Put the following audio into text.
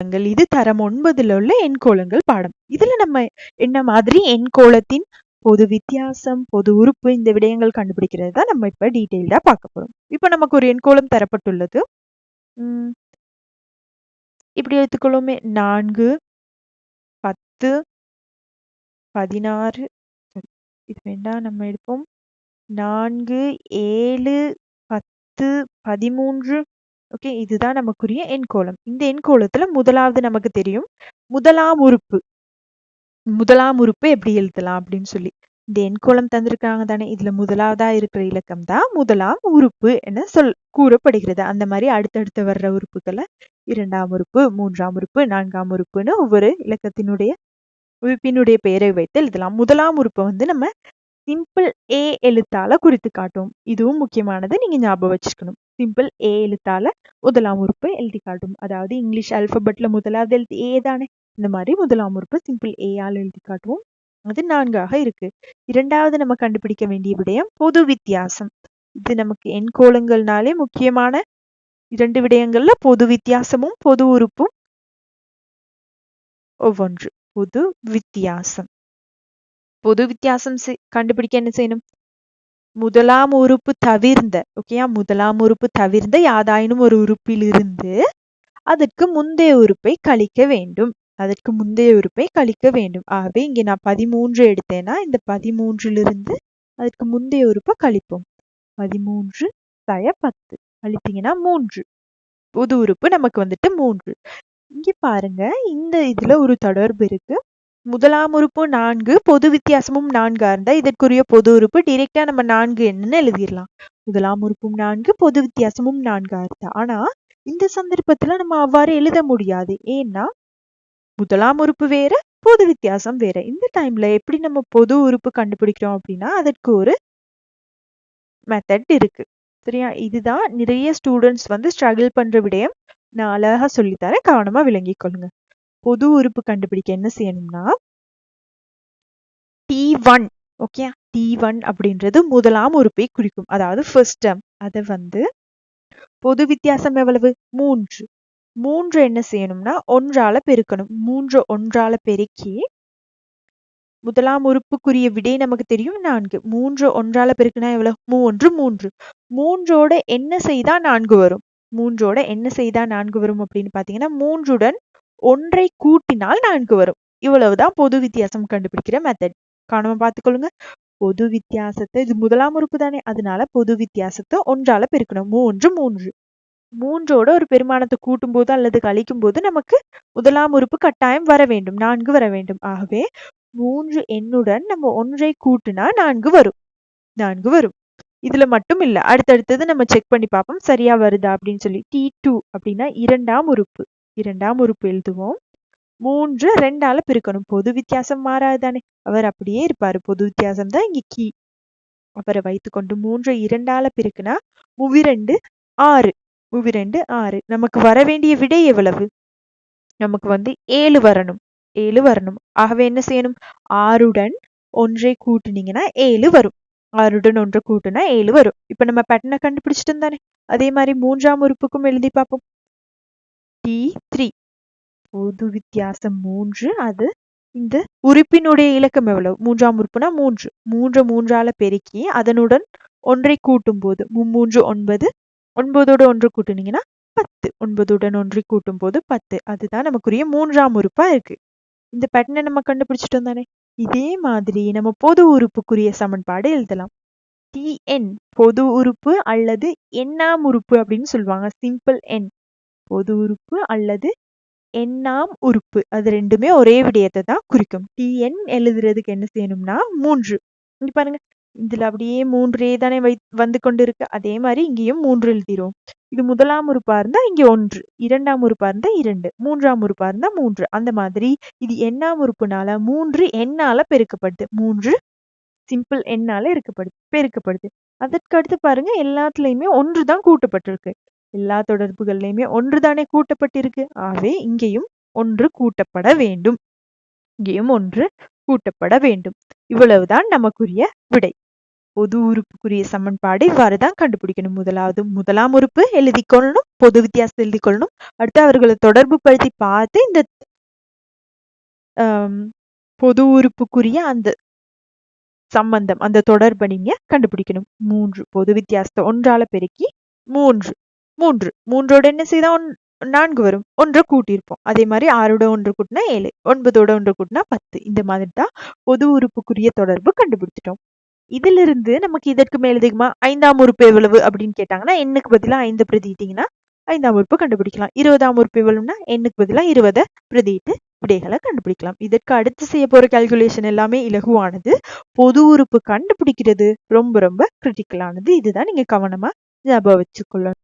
எண்கோளங்கள் இது தரம் ஒன்பதுல உள்ள எண்கோளங்கள் பாடம். இதுல நம்ம என்ன மாதிரி எண்கோளத்தின் பொது வித்தியாசம் பொது உறுப்பு இந்த விடயங்கள் கண்டுபிடிக்கிறது தான் நம்ம இப்ப டீட்டெயில்டா பார்க்க போறோம். இப்ப நமக்கு ஒரு எண்கோளம் தரப்பட்டுள்ளது. உம் இப்படி எடுத்துக்கொள்ளுமே நான்கு பத்து பதினாறு. இது வேண்டாம். நம்ம எடுப்போம். நான்கு ஏழு பத்து பதிமூன்று ஓகே இதுதான் நமக்குரிய எண்கோளம். இந்த எண்கோளத்துல முதலாவது நமக்கு தெரியும் முதலாம் உறுப்பு. முதலாம் உறுப்பு எப்படி எழுதலாம் அப்படின்னு சொல்லி. இந்த எண்கோளம் தந்திருக்காங்க தானே இதுல முதலாவதா இருக்கிற இலக்கம் தான் முதலாம் உறுப்பு என சொல் கூறப்படுகிறது. அந்த மாதிரி அடுத்தடுத்து வர்ற உறுப்புகளை இரண்டாம் உறுப்பு மூன்றாம் உறுப்பு நான்காம் உறுப்புன்னு ஒவ்வொரு இலக்கத்தினுடைய உறுப்பினுடைய பெயரை வைத்து எழுதலாம். முதலாம் உறுப்பை வந்து நம்ம சிம்பிள் ஏ எழுத்தால குறித்து காட்டும். இதுவும் முக்கியமானது நீங்க ஞாபகம் வச்சுக்கணும். சிம்பிள் ஏ எழுத்தால முதலாம் உறுப்பு எழுதி காட்டும். அதாவது இங்கிலீஷ் அல்பபெட்ல முதலாவது எழுத்து ஏ தானே? இந்த மாதிரி முதலாம் உறுப்பு சிம்பிள் ஏ எழுதி காட்டுவோம். அது நான்காக இருக்கு. இரண்டாவது நம்ம கண்டுபிடிக்க வேண்டிய விடயம் பொது வித்தியாசம். இது நமக்கு எண்கோளங்கள்னாலே முக்கியமான இரண்டு விடயங்கள்ல பொது வித்தியாசமும் பொது உறுப்பும் ஒவ்வொன்று. பொது வித்தியாசம். பொது வித்தியாசம் கண்டுபிடிக்க என்ன செய்யணும்? முதலாம் உறுப்பு தவிர்ந்த ஓகேயா முதலாம் உறுப்பு தவிர்ந்த யாதாயினும் ஒரு உறுப்பிலிருந்து அதற்கு முந்தைய உறுப்பை கழிக்க வேண்டும். அதற்கு முந்தைய உறுப்பை கழிக்க வேண்டும். ஆகவே இங்கே நான் பதிமூன்று எடுத்தேன்னா இந்த பதிமூன்றிலிருந்து அதற்கு முந்தைய உறுப்பை கழிப்போம். பதிமூன்று தய பத்து. கழித்தீங்கன்னா மூன்று. புது உறுப்பு நமக்கு வந்துட்டு மூன்று. இங்க பாருங்க இந்த இதுல ஒரு தொடர்பு இருக்கு. முதலாம் உறுப்பு நான்கு பொது வித்தியாசமும் நான்கா இருந்தா இதற்குரிய பொது உறுப்பு டிரெக்டா நம்ம நான்கு என்னன்னு எழுதிடலாம் முதலாம் உறுப்பும் நான்கு பொது வித்தியாசமும் நான்கா இருந்தா ஆனா இந்த சந்தர்ப்பத்துல நம்ம அவ்வாறு எழுத முடியாது. ஏன்னா முதலாம் உறுப்பு வேற பொது வித்தியாசம் வேற. இந்த டைம்ல எப்படி நம்ம பொது உறுப்பு கண்டுபிடிக்கிறோம் அப்படின்னா அதற்கு ஒரு மெத்தட் இருக்கு. சரியா? இதுதான் நிறைய ஸ்டூடெண்ட்ஸ் வந்து ஸ்ட்ரகிள் பண்ற விடயம். நான் அழகா சொல்லித்தரேன். கவனமா விளங்கிக் கொள்ளுங்க பொது உறுப்பு கண்டுபிடிக்க என்ன செய்யணும்னா t one okay t one அப்படின்றது முதலாம் உறுப்பை குறிக்கும். அதாவது ஃபர்ஸ்ட் டேர்ம் அதை வந்து பொது வித்தியாசம் எவ்வளவு? மூன்று. மூன்று என்ன செய்யணும்னா ஒன்றால பெருக்கணும். மூன்று ஒன்றால பெருக்கி முதலாம் உறுப்புக்குரிய விடை நமக்கு தெரியும்? நான்கு. மூன்று ஒன்றால பெருக்கினா எவ்வளவு? மூன்று மூன்று. மூன்றோட என்ன செய்தா நான்கு வரும்? மூன்றோட என்ன செய்தா நான்கு வரும் அப்படின்னு பாத்தீங்கன்னா மூன்றுடன் ஒன்றை கூட்டினால் நான்கு வரும். இவ்வளவுதான் பொது வித்தியாசம் கண்டுபிடிக்கிற மெத்தட் காணாம பார்த்துக்கொள்ளுங்க. பொது வித்தியாசத்தை இது முதலாம் உறுப்பு தானே. அதனால பொது வித்தியாசத்தை ஒன்றால பெருக்கணும். மூன்று மூன்று. மூன்றோட ஒரு பெருமானத்தை கூட்டும் போது அல்லது கழிக்கும் போது நமக்கு முதலாம் உறுப்பு கட்டாயம் வர வேண்டும். நான்கு வர வேண்டும். ஆகவே மூன்று எண்ணுடன் நம்ம ஒன்றை கூட்டினா நான்கு வரும். நான்கு வரும். இதுல மட்டும் இல்ல. அடுத்தடுத்தது நம்ம செக் பண்ணி பார்ப்போம். சரியா வருதா அப்படின்னு சொல்லி. டி டூ அப்படின்னா இரண்டாம் உறுப்பு. இரண்டாம் உறுப்பு எழுதுவோம். மூன்று ரெண்டால பிரிக்கணும். பொது வித்தியாசம் மாறாது தானே அவர் அப்படியே இருப்பாரு. பொது வித்தியாசம் தான் இங்க கீ. அவரை வைத்துக்கொண்டு மூன்று இரண்டால பெருக்குனா முவிரண்டு ஆறு. முவிரண்டு ஆறு. நமக்கு வர வேண்டிய விடை எவ்வளவு? நமக்கு வந்து ஏழு வரணும். ஏழு வரணும். ஆகவே என்ன செய்யணும்? ஆறுடன் ஒன்றை கூட்டுனீங்கன்னா ஏழு வரும். ஆறுடன் ஒன்றை கூட்டுனா ஏழு வரும். இப்ப நம்ம பேட்டர்னை கண்டுபிடிச்சிட்டு தானே. அதே மாதிரி மூன்றாம் உறுப்புக்கும் எழுதி பார்ப்போம். பொது வித்தியாசம் மூன்று. அது இந்த உறுப்பினுடைய இலக்கம் எவ்வளவு? மூன்றாம் உறுப்புனா மூன்று. மூன்று மூன்றால பெருக்கி அதனுடன் ஒன்றை கூட்டும் போது மும்மூன்று ஒன்பது ஒன்பதோட ஒன்று கூட்டுனீங்கன்னா பத்து. ஒன்பதுடன் ஒன்றை கூட்டும் போது பத்து. அதுதான் நமக்குரிய மூன்றாம் உறுப்பா இருக்கு. இந்த பேட்டர்னை நம்ம கண்டுபிடிச்சிட்டோம் தானே இதே மாதிரி நம்ம பொது உறுப்புக்குரிய சமன்பாடு எழுதலாம். டிஎன் பொது உறுப்பு அல்லது எண்ணாம் உறுப்பு அப்படின்னு சொல்லுவாங்க. சிம்பிள் எண் பொது உறுப்பு அல்லது எண்ணாம் உறுப்பு. அது ரெண்டுமே ஒரே விடயத்தை தான் குறிக்கும். டிஎன் எழுதுறதுக்கு என்ன செய்யணும்னா மூன்று. இங்க பாருங்க. இதுல அப்படியே மூன்றே தானே வை வந்து கொண்டு இருக்கு அதே மாதிரி இங்கேயும் மூன்று எழுதிரும் இது முதலாம் உறுப்பா இருந்தா இங்க ஒன்று. இரண்டாம் உறுப்பா இருந்தா இரண்டு. மூன்றாம் உறுப்பா இருந்தா மூன்று. அந்த மாதிரி இது எண்ணாம் உறுப்புனால மூன்று எண்ணால பெருக்கப்படுது. மூன்று சிம்பிள் எண்ணால இருக்கப்படுது பெருக்கப்படுது. அதற்கு அடுத்து பாருங்க எல்லாத்துலயுமே ஒன்று தான் கூட்டப்பட்டிருக்கு. எல்லா தொடர்புகள்லயுமே ஒன்றுதானே கூட்டப்பட்டிருக்கு? ஆகவே இங்கேயும் ஒன்று கூட்டப்பட வேண்டும். இங்கேயும் ஒன்று கூட்டப்பட வேண்டும். இவ்வளவுதான் நமக்குரிய விடை. பொது உறுப்புக்குரிய சமன்பாடு இவ்வாறுதான் கண்டுபிடிக்கணும். முதலாவது முதலாம் உறுப்பு எழுதி கொள்ளணும் பொது வித்தியாசத்தை எழுதி கொள்ளணும் அடுத்து அவர்களை தொடர்பு படுத்தி பார்த்து இந்த பொது உறுப்புக்குரிய அந்த சம்பந்தம் அந்த தொடர்பை நீங்க கண்டுபிடிக்கணும். மூன்று பொது வித்தியாசத்தை ஒன்றால பெருக்கி மூன்று. மூன்று. மூன்றோட என்ன செய்தால் ஒன் நான்கு வரும். ஒன்றை கூட்டியிருப்போம். அதே மாதிரி ஆறோட ஒன்று கூட்டினா ஏழு. ஒன்பதோட ஒன்று கூட்டினா பத்து. இந்த மாதிரி தான் பொது உறுப்புக்குரிய தொடர்பு கண்டுபிடிச்சிட்டோம் இதிலிருந்து நமக்கு இதற்கு மேலதிகமா ஐந்தாம் உறுப்பு எவ்வளவு அப்படின்னு கேட்டாங்கன்னா எண்ணுக்கு பதிலாக ஐந்து பிரதிட்டிங்கன்னா ஐந்தாம் உறுப்பு கண்டுபிடிக்கலாம். இருபதாம் உறுப்பு எவ்வளவுனா எண்ணுக்கு பதிலாக இருபதை பிரதியிட்டு விடைகளை கண்டுபிடிக்கலாம். இதற்கு அடுத்து செய்ய போற கால்குலேஷன் எல்லாமே இலகுவானது. பொது உறுப்பு கண்டுபிடிக்கிறது ரொம்ப ரொம்ப கிரிட்டிக்கலானது இதுதான் நீங்க கவனமா ஞாபகம் வச்சுக்கொள்ளணும்.